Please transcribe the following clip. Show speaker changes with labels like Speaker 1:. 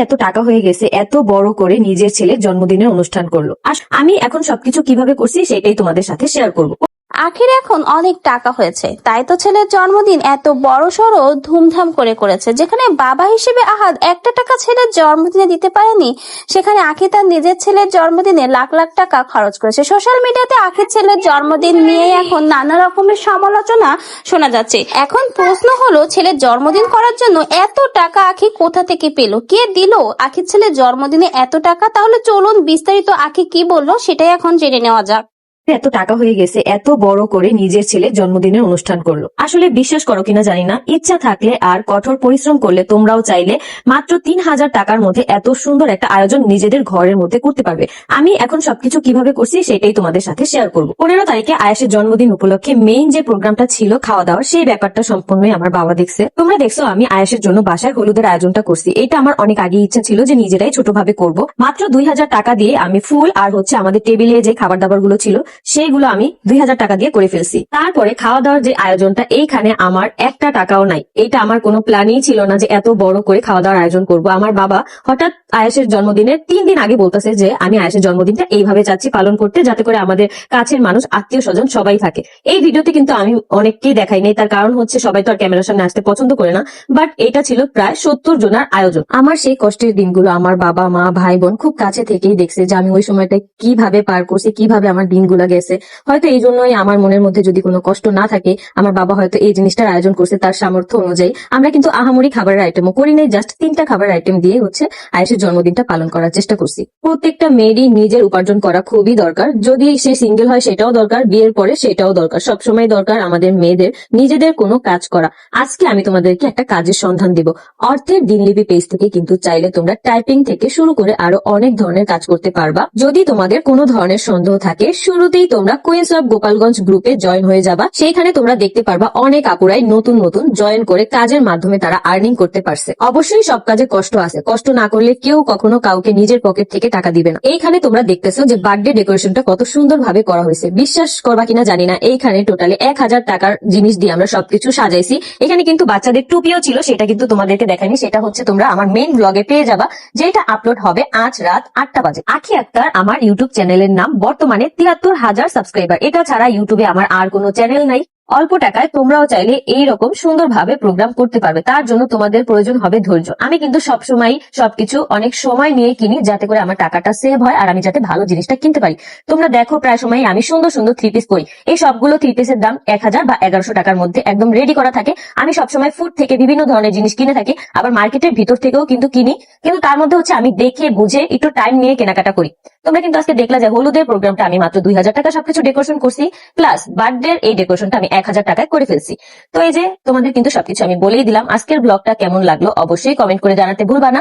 Speaker 1: এত টাকা হয়ে গেছে, এত বড় করে নিজের ছেলে জন্মদিনের অনুষ্ঠান করল। আর আমি এখন সবকিছু কীভাবে করছি, সেটাই তোমাদের সাথে শেয়ার করব।
Speaker 2: আখির এখন অনেক টাকা হয়েছে। তাই তো ছেলের জন্মদিন এত বড় সড়ো ধুমধাম করে করেছে, যেখানে বাবা হিসেবে আহাদ একটা টাকা ছেলের জন্মদিনে দিতে পারেনি, সেখানে আখি তার নিজের ছেলের জন্মদিনে লাখ লাখ টাকা খরচ করেছে। সোশ্যাল মিডিয়াতে আখির ছেলের জন্মদিন নিয়ে এখন নানা রকমের সমালোচনা শোনা যাচ্ছে। এখন প্রশ্ন হলো, ছেলের জন্মদিন করার জন্য এত টাকা আখি কোথা থেকে পেল? কে দিল আখির ছেলের জন্মদিনে এত টাকা? তাহলে চলুন বিস্তারিত আখি কি বলল সেটাই এখন জেনে নেওয়া যাক।
Speaker 1: এত টাকা হয়ে গেছে, এত বড় করে নিজের ছেলের জন্মদিনের অনুষ্ঠান করল। আসলে বিশ্বাস করো কিনা জানি না, ইচ্ছা থাকলে আর কঠোর পরিশ্রম করলে তোমরাও চাইলে মাত্র তিন হাজার টাকার মধ্যে এত সুন্দর একটা আয়োজন নিজেদের ঘরের মধ্যে করতে পারবে। আমি এখন সবকিছু কীভাবে করছি সেটাই তোমাদের সাথে শেয়ার করব। পনেরো তারিখে আয়াসের জন্মদিন উপলক্ষে মেইন যে প্রোগ্রামটা ছিল খাওয়া দাওয়া সেই ব্যাপারটা সম্পূর্ণই আমার বাবা দেখছে। তোমরা দেখছ আমি আয়াসের জন্য বাসায় হলুদের আয়োজনটা করছি। এটা আমার অনেক আগে ইচ্ছা ছিল যে নিজেরাই ছোটভাবে করব। মাত্র দুই হাজার টাকা দিয়ে আমি ফুল আর হচ্ছে আমাদের টেবিলে যে খাবার দাবারগুলো ছিল সেইগুলো আমি দুই হাজার টাকা দিয়ে করে ফেলছি। তারপরে খাওয়া দাওয়ার যে আয়োজনটা, এইখানে আমার একটা টাকাও নাই। এটা আমার কোনো প্ল্যানই ছিল না যে এত বড় করে খাওয়া দাওয়ার আয়োজন করব। আমার বাবা হঠাৎ আয়েশের জন্মদিনের তিন দিন আগে বলতেছে যে, আমি আয়েশের জন্মদিনটা এইভাবে চাচ্ছি পালন করতে, যাতে করে আমাদের কাছের মানুষ আত্মীয় স্বজন সবাই থাকে। এই ভিডিওতে কিন্তু আমি অনেককেই দেখাই নাই। তার কারণ হচ্ছে সবাই তো আর ক্যামেরার সামনে আসতে পছন্দ করে না। বাট এটা ছিল প্রায় সত্তর জনের আয়োজন। আমার সেই কষ্টের দিনগুলো আমার বাবা, মা, ভাই, বোন খুব কাছে থেকেই দেখছে যে, আমি ওই সময়টা কীভাবে পার করছি, কীভাবে আমার দিনগুলো গেছে। হয়তো এই জন্যই আমার মনের মধ্যে যদি কোনো কষ্ট না থাকে, আমার বাবা হয়তো এই জিনিসটার আয়োজন করছে তার সামর্থ্য অনুযায়ী। আমরা কিন্তু আহামরি খাবারের আইটেমও করি নাই জাস্ট তিনটা খাবারের আইটেম দিয়ে হচ্ছে আয়েশের জন্মদিনটা পালন করার চেষ্টা করছি। প্রত্যেকটা মেয়েরই নিজের উপার্জন করা খুবই দরকার। যদি সে সিঙ্গেল হয়, সেটাও দরকার। বিয়ের পরে সেটাও দরকার। সবসময় দরকার আমাদের মেয়েদের নিজেদের কোনো কাজ করা। আজকে আমি তোমাদেরকে একটা কাজের সন্ধান দিব। অর্থের দিনলিপি পেজ থেকে কিন্তু চাইলে তোমরা টাইপিং থেকে শুরু করে আরও অনেক ধরনের কাজ করতে পারবা। যদি তোমাদের কোনো ধরনের সন্দেহ থাকে শুরুতেই তোমরা কুইন্স অফ গোপালগঞ্জ গ্রুপে জয়েন হয়ে যাবা। সেইখানে তোমরা দেখতে পারবা অনেক আপুরাই নতুন নতুন জয়েন করে কাজের মাধ্যমে তারা আর্নিং করতে পারছে। অবশ্যই সব কাজে কষ্ট আছে। কষ্ট না করলে কেউ কখনো কাউকে নিজের পকেট থেকে টাকা দিবে না। এইখানে তোমরা দেখতেছো যে বার্থডে ডেকোরেশনটা কত সুন্দর ভাবে করা হয়েছে। বিশ্বাস করবা কিনা জানি না। এইখানে টোটালি এক হাজার টাকার জিনিস দিয়ে আমরা সবকিছু সাজাইছি। এখানে কিন্তু বাচ্চাদের টুপিও ছিল, সেটা কিন্তু তোমাদেরকে দেখাইনি। সেটা হচ্ছে তোমরা আমার মেইন ব্লগে পেয়ে যাবা, যেটা আপলোড হবে আজ রাত আটটা বাজে। আখি আক্তার আমার ইউটিউব চ্যানেলের নাম বর্তমানে তিয়াত্তর হাজার সাবস্ক্রাইবার এটা ছাড়া ইউটিউবে আমার আর কোনো চ্যানেল নাই। অল্প টাকায় তোমরাও চাইলে এই রকম সুন্দরভাবে প্রোগ্রাম করতে পারবে। তার জন্য তোমাদের প্রয়োজন হবে ধৈর্য। আমি কিন্তু সবসময় সবকিছু অনেক সময় নিয়ে কিনি যাতে করে আমার টাকাটা সেভ হয় আর আমি যাতে ভালো জিনিসটা কিনতে পারি। তোমরা দেখো প্রায় সময় আমি সুন্দর সুন্দর থ্রি পিস পরি এই সবগুলো থ্রি পিসের দাম এক হাজার বা এগারোশো টাকার মধ্যে একদম রেডি করা থাকে। আমি সবসময় ফুড থেকে বিভিন্ন ধরনের জিনিস কিনে থাকি, আবার মার্কেটের ভিতর থেকেও কিন্তু কিনি। কিন্তু তার মধ্যে হচ্ছে আমি দেখে বুঝে একটু টাইম নিয়ে কেনাকাটা করি। তোমরা কিন্তু আজকে দেখলা যে হলুদের প্রোগ্রামটা আমি মাত্র দুই হাজার টাকা সবকিছু ডেকোরেশন করছি। প্লাস বার্থডে এই ডেকোরেশনটা আমি এক হাজার টাকায় করে ফেলছি। তো এই যে তোমাদের কিন্তু সবকিছু আমি বলেই দিলাম। আজকের ব্লগটা কেমন লাগল অবশ্যই কমেন্ট করে জানাতে ভুলবা না।